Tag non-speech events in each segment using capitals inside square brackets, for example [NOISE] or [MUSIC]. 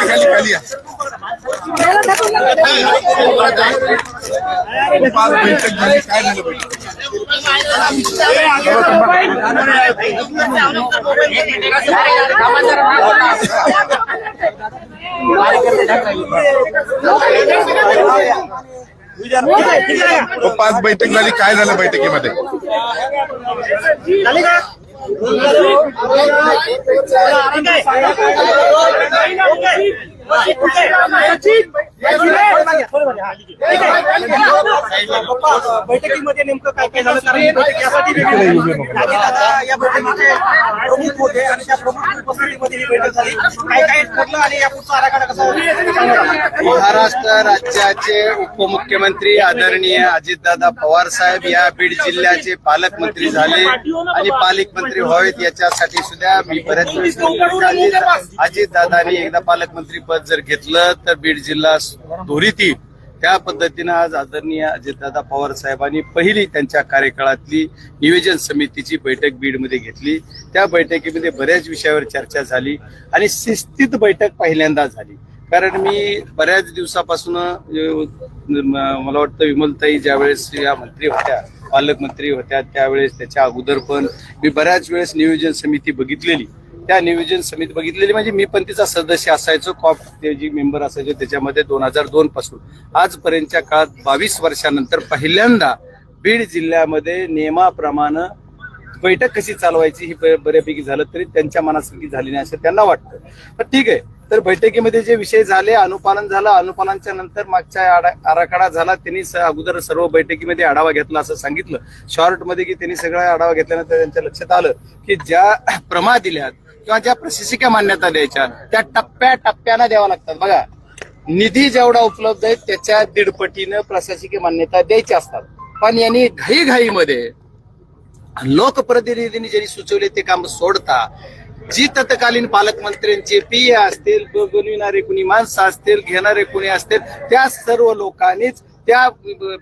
खाली खाली या. पाच बैठक झाली काय झालं बैठक हो, बैठकीमध्ये नेमकं काय काय झालं? कारण ही या बैठकीचे प्रमुख होते आणि त्या प्रमुख उपस्थितीमध्ये ही बैठक झाली. काय काय ठरलं आणि या पुढचा आराखडा कसा महाराष्ट्र राज्याचे उपमुख्यमंत्री आदरणीय अजितदादा पवार साहेब या बीड जिल्ह्याचे पालकमंत्री झाले आणि पालकमंत्री व्हावेत याच्यासाठी सुद्धा मी बऱ्याच अजितदादांनी एकदा पालकमंत्री पद जर घेतलं तर बीड जिल्हा धुरी ती त्या पद्धतीनं आज आदरणीय अजितदादा पवार साहेबांनी पहिली त्यांच्या कार्यकाळातली नियोजन समितीची बैठक बीडमध्ये घेतली. त्या बैठकीमध्ये बऱ्याच विषयावर चर्चा झाली आणि शिस्तीत बैठक पहिल्यांदा झाली. कारण मी बऱ्याच दिवसापासून मला वाटतं विमलताई ज्यावेळेस या मंत्री होत्या पालकमंत्री होत्या त्यावेळेस त्याच्या अगोदर पण मी बऱ्याच वेळेस नियोजन समिती बघितलेली. त्या नियोजन समिती बघितलेली. म्हणजे मी पण तिचा सदस्य असायचो कॉप ते जी मेंबर असायचो त्याच्यामध्ये दोन हजार दोन पासून. आजपर्यंतच्या काळात बावीस वर्षानंतर पहिल्यांदा बीड जिल्ह्यामध्ये नियमाप्रमाणे बैठक कशी चालवायची ही बऱ्यापैकी झालं तरी त्यांच्या मनासारखी झाली नाही असं त्यांना वाटतं. पण ठीक आहे. तर बैठकीमध्ये जे विषय झाले अनुपालन झालं अनुपालनच्या नंतर मागच्या आडा- आराखडा झाला त्यांनी अगोदर सर्व बैठकीमध्ये आढावा घेतला असं सांगितलं. शॉर्टमध्ये की त्यांनी सगळा आढावा घेतल्यानंतर त्यांच्या लक्षात आलं की ज्या [COUGHS] प्रमा दिल्यात किंवा ज्या प्रशासकीय मान्यता द्यायच्या त्या टप्प्या टप्प्यानं द्याव्या लागतात. बघा निधी जेवढा उपलब्ध आहे त्याच्या दीडपटीनं प्रशासकीय मान्यता द्यायच्या असतात. पण यांनी घाईघाईमध्ये लोकप्रतिनिधींनी ज्यांनी सुचवले ते काम सोडता जी तत्कालीन पालकमंत्र्यांचे पी असतील बनविणारे कुणी माणसं असतील घेणारे कुणी असतील त्या सर्व लोकांनीच त्या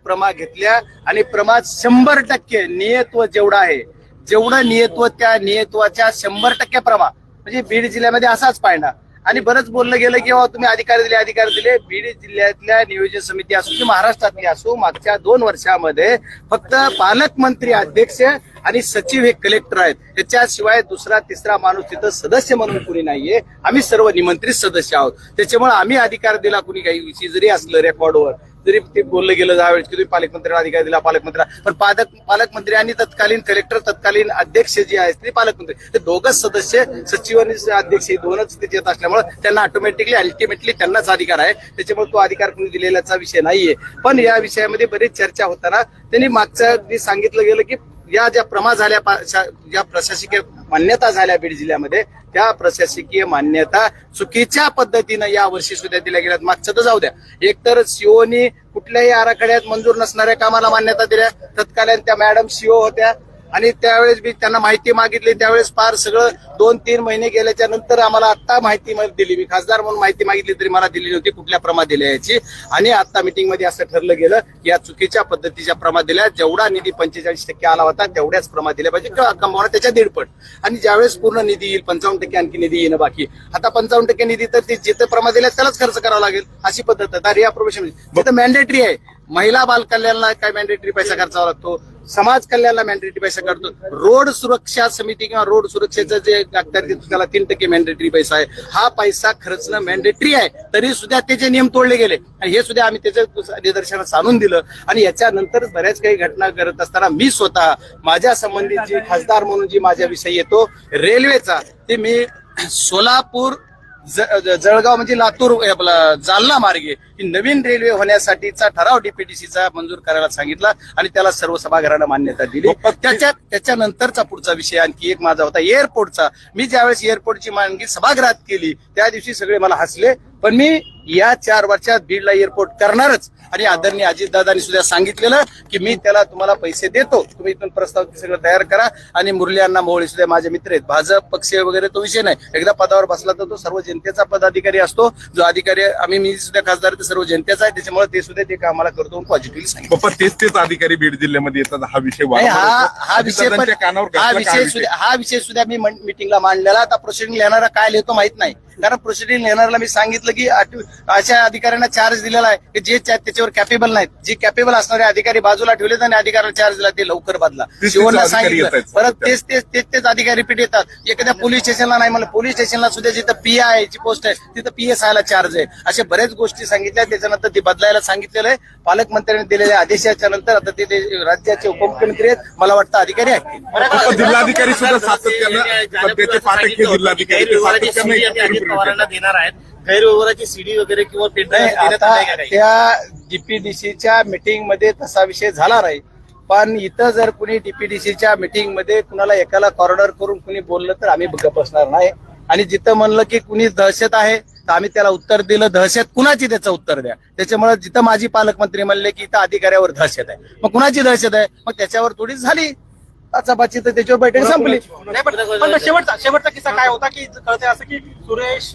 प्रमा घेतल्या. आणि प्रमा शंभर टक्के नियत्व जेवढं आहे जेवढं नियत्व त्या नियत्वाच्या शंभर टक्के प्रमाण म्हणजे बीड जिल्ह्यामध्ये असाच पाहिला आणि बरंच बोललं गेलं की तुम्ही अधिकार दिले अधिकार दिले. बीड जिल्ह्यातल्या नियोजन समिती असो की महाराष्ट्रातली असो मागच्या दोन वर्षामध्ये फक्त पालकमंत्री अध्यक्ष आणि सचिव हे कलेक्टर आहेत. त्याच्याशिवाय दुसरा तिसरा माणूस तिथं सदस्य म्हणून कुणी नाहीये. आम्ही सर्व निमंत्रित सदस्य आहोत. त्याच्यामुळे आम्ही अधिकार दिला कुणी काही विषयी जरी असलं रेकॉर्डवर जरी ते बोललं गेलं त्यावेळेस की तुम्ही पालकमंत्र्यांना अधिकार दिला पालकमंत्री पण पालक पालकमंत्री आणि तत्कालीन कलेक्टर तत्कालीन अध्यक्ष जे आहेत ते पालकमंत्री. ते दोघच सदस्य सचिव आणि अध्यक्ष हे दोनच तिथे येत असल्यामुळे त्यांना ऑटोमॅटिकली अल्टिमेटली त्यांनाच अधिकार आहे. त्याच्यामुळे तो अधिकार कोणी दिलेल्याचा विषय नाहीये. पण या विषयामध्ये बरीच चर्चा होताना त्यांनी मागच्या सांगितलं गेलं की या ज्या प्रमा झाल्या पा- शा- ज्या प्रशासकीय मान्यता झाल्या बीड जिल्ह्यामध्ये. त्या प्रशासकीय मान्यता चुकीच्या पद्धतीनं या वर्षी सुद्धा दिल्या गेल्यात. मागचं तर जाऊ द्या. एकतर सीओनी कुठल्याही आराखड्यात मंजूर नसणाऱ्या कामाला मान्यता दिल्या. तत्कालीन त्या मॅडम सीओ होत्या. आणि त्यावेळेस मी त्यांना माहिती मागितली. त्यावेळेस फार सगळं दोन तीन महिने गेल्याच्यानंतर आम्हाला आता माहिती दिली. मी खासदार म्हणून माहिती मागितली तरी मला दिली नव्हती कुठल्या प्रमा दिल्या याची आणि आता मीटिंगमध्ये असं ठरलं गेलं की या चुकीच्या पद्धतीच्या प्रमा दिल्या. जेवढा निधी पंचेचाळीस टक्के आला होता तेवढ्याच प्रमा दिल्या पाहिजे किंवा कमावणं त्याच्या दीडपट आणि ज्यावेळेस पूर्ण निधी येईल पंचावन्न टक्के आणखी निधी येणं बाकी आता पंचावन्न टक्के निधी तर ते जिथे प्रमा दिल्या त्यालाच खर्च करावा लागेल अशी पद्धत आता रिअप्रोबेशन म्हणजे, जिथं मॅन्डेटरी आहे महिला बालकल्याणला काय मॅन्डेटरी पैसा खर्चावा लागतो? समाज कल्याणला मॅन्डेटरी पैसा काढतो. रोड सुरक्षा समिती किंवा रोड सुरक्षेचं जे अखत्यार देतो त्याला तीन टक्के मॅन्डेटरी पैसा आहे. हा पैसा खर्चणं मॅन्डेटरी आहे. तरी सुद्धा त्याचे नियम तोडले गेले. आणि हे सुद्धा आम्ही त्याचं निदर्शनास आणून दिलं. आणि याच्यानंतर बऱ्याच काही घटना करत असताना मी स्वतः माझ्या संबंधित जी खासदार म्हणून जी माझ्या विषयी येतो रेल्वेचा ते मी सोलापूर जळगाव म्हणजे लातूर आपला जालना मार्गे ही नवीन रेल्वे होण्यासाठीचा ठराव डीपीटीसीचा मंजूर करायला सांगितला आणि त्याला सर्व सभागृहानं मान्यता दिली. त्याच्या त्याच्यानंतरचा पुढचा विषय आणखी एक माझा होता. एअरपोर्टचा मी ज्यावेळेस एअरपोर्टची मागणी सभागृहात केली त्या दिवशी सगळे मला हसले. पण मी या चार वर्षात बीडला एअरपोर्ट करणारच. आणि आदरणीय अजितदादांनी सुद्धा सांगितलेलं की मी त्याला तुम्हाला पैसे देतो. तुम्ही इथून प्रस्ताव सगळं तयार करा. आणि मुरली अण्णा मोहोळे सुद्धा माझे मित्र आहेत. भाजप पक्ष वगैरे तो विषय नाही. एकदा पदावर बसला तर तो सर्व जनतेचा पदाधिकारी असतो. जो अधिकारी आम्ही मी सुद्धा खासदार सर्व जनतेचा आहे. त्याच्यामुळे ते सुद्धा ते कामाला करतो पॉझिटिव्हली सांगितलं. तेच तेच अधिकारी बीड जिल्ह्यामध्ये येतात. हा विषय हा. हा विषय हा विषय सुद्धा हा विषय सुद्धा मी मिटिंगला मांडलेला. आता प्रोसिडिंग लिहिणारा काय लिहितो माहीत नाही. कारण प्रोसिडिंग लिहिणाऱ्याला मी सांगितलं की आठ- अशा अधिकाऱ्यांना चार्ज दिलेला आहे की जे त्या- त्याच्यावर कॅपेबल नाहीत. जे कॅपेबल असणारे अधिकारी बाजूला ठेवलेत आणि अधिकाऱ्याला चार्ज दिला ते लवकर बदला. शिवणला अधिकारी सांगितलं. परत तेच तेच तेच तेच अधिकारी रिपीट येतात. एखाद्या पोलीस स्टेशनला नाही म्हणलं. पोलीस स्टेशनला सुद्धा जिथं पी आय ची पोस्ट आहे तिथं पी एस आयला चार्ज आहे. अशा बऱ्याच गोष्टी सांगितल्या. त्याच्यानंतर ती बदलायला सांगितलेलं आहे. पालकमंत्र्यांनी दिलेल्या आदेशाच्या नंतर आता ते राज्याचे उपमुख्यमंत्री आहेत. मला वाटतं अधिकारी आहेत. बाप्पा जिल्हाधिकारी सुद्धा सातत्यानं हे जिल्हाधिकारी पवारांना. देणार आहेत. गैरव्यवहाराची सीडी वगैरे किंवा? त्या डीपीडीसीच्या मीटिंगमध्ये तसा विषय झाला नाही. पण इथं जर कुणी डीपीडीसीच्या मीटिंगमध्ये कुणाला एकाला कॉर्नर करून कुणी बोललं तर आम्ही बसणार नाही. आणि जिथं म्हणलं की कुणी दहशत आहे तर आम्ही त्याला उत्तर दिलं दहशत कुणाची त्याचं उत्तर द्या. त्याच्यामुळे जिथं माझी पालकमंत्री म्हणले की इथं अधिकाऱ्यावर दहशत आहे. मग कुणाची दहशत आहे? मग त्याच्यावर थोडीच झाली. आचापाची तर त्याच्यावर बैठक संपली. नाही पण पण शेवटचा शेवटचा किस्सा काय होता की कळते असं की सुरेश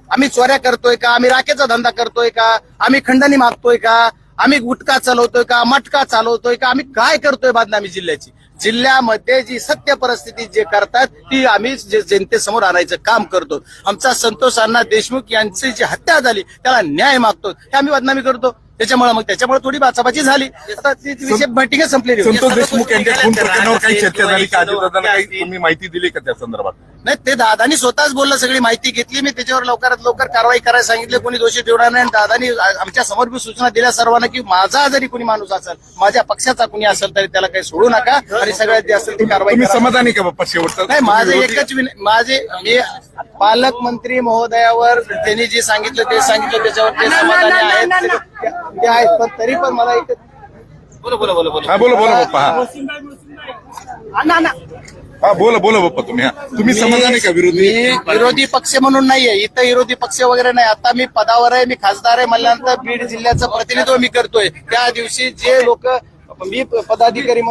आम्ही चोऱ्या करतोय का? आम्ही राखेचा धंदा करतोय का? आम्ही खंडणी मागतोय का? आम्ही गुटखा चालवतोय का? मटका चालवतोय का? आम्ही काय करतोय बदनामी जिल्ह्याची? जिल्ह्यामध्ये जी सत्य परिस्थिती जे करतात ती आम्ही जे जनतेसमोर आणायचं काम करतो. आमचा संतोष अण्णा देशमुख यांची जी हत्या झाली त्याला न्याय मागतो हे आम्ही बदनामी करतो. त्याच्यामुळे मग त्याच्यामुळे थोडी बाचाबाची झाली. आता ती विषय बैठकच संपलेली. संतोष देशमुख यांच्या काही चर्चा झाली का. तुम्ही माहिती दिली का त्या संदर्भात? नाही ते दादानी स्वतःच बोललं सगळी माहिती घेतली. मी त्याच्यावर लवकरात लवकर कारवाई करायला सांगितले. कोणी दोषी ठेवणार नाही. आणि दादानी आमच्यासमोर बी सूचना दिल्या सर्वांना की माझा जरी कोणी माणूस असेल माझ्या पक्षाचा कोणी असेल तरी त्याला काही सोडू नका. आणि सगळ्यात जे असेल ती कारवाई समाधानी का बाप्पा शेवटचा? नाही माझं एकच विन- माझे मी पालकमंत्री महोदयावर त्यांनी जे सांगितलं ते सांगितलं त्याच्यावर ते समाधानी आहेत. ते- आहेत पण तरी पण मला एक बोला बोला बोला बोला. हा बोला बोला बाप्पा हा. हा बोला बोला बाप्पा तुम्ही हा. तुम्ही समाधानी का विरोधी? मी विरोधी पक्ष म्हणून नाहीये इथं विरोधी पक्ष वगैरे नाही. आता मी पदावर आहे मी खासदार आहे म्हणल्यानंतर बीड जिल्ह्याचं प्रतिनिधित्व मी करतोय. त्या दिवशी जे लोक मी पदाधिकारी म्हणून